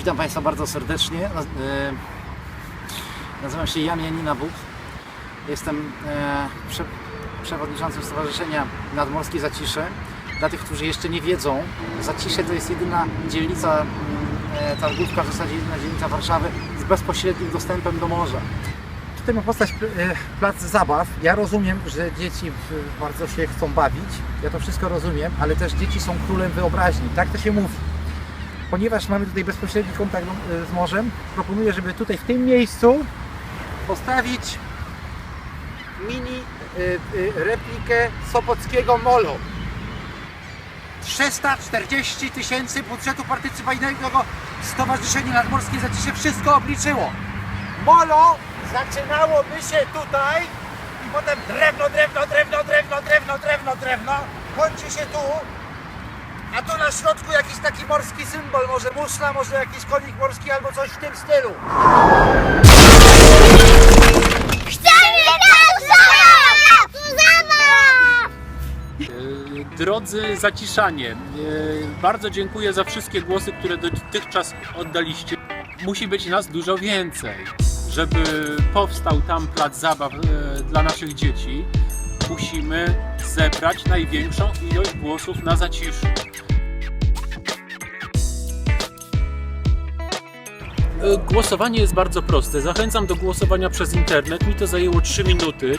Witam Państwa bardzo serdecznie. E, Nazywam się Jan Janina Bóg. Jestem e, prze, przewodniczącym Stowarzyszenia Nadmorskie Zacisze. Dla tych, którzy jeszcze nie wiedzą, Zacisze to jest jedyna dzielnica mm, e, targówka, w zasadzie jedyna dzielnica Warszawy z bezpośrednim dostępem do morza. Tutaj ma postać e, plac zabaw. Ja rozumiem, że dzieci bardzo się chcą bawić. Ja to wszystko rozumiem, ale też dzieci są królem wyobraźni. Tak to się mówi. Ponieważ mamy tutaj bezpośredni kontakt e, z morzem, proponuję, żeby tutaj w tym miejscu postawić mini e, e, replikę Sopockiego Molo. 340 tysięcy budżetu partycypacyjnego Stowarzyszenie Nadmorskie Zacisze wszystko obliczyło. Molo zaczynałoby się tutaj i potem drewno, drewno, drewno, drewno, drewno, drewno, drewno, kończy się tu, a tu na środku jakiś taki morski symbol, może muszla, może jakiś konik morski albo coś w tym stylu. Chcemy tam zabaw! Zabaw! E, Drodzy zaciszanie, e, bardzo dziękuję za wszystkie głosy, które dotychczas oddaliście. Musi być nas dużo więcej. Żeby powstał tam plac zabaw e, dla naszych dzieci, musimy zebrać największą ilość głosów na zaciszu. E, Głosowanie jest bardzo proste. Zachęcam do głosowania przez internet. Mi to zajęło 3 minuty.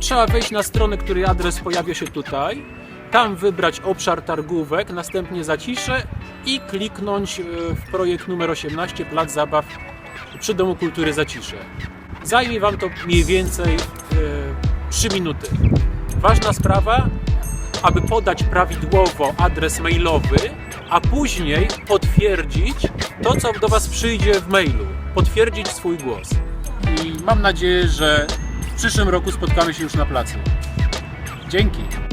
Trzeba wejść na stronę, której adres pojawia się tutaj. Tam wybrać obszar targówek, następnie zaciszę i kliknąć e, w projekt numer 18 Plac Zabaw przy Domu Kultury Zacisze. Zajmie Wam to mniej więcej 3 minuty. Ważna sprawa, aby podać prawidłowo adres mailowy, a później potwierdzić to, co do Was przyjdzie w mailu. Potwierdzić swój głos. I mam nadzieję, że w przyszłym roku spotkamy się już na placu. Dzięki.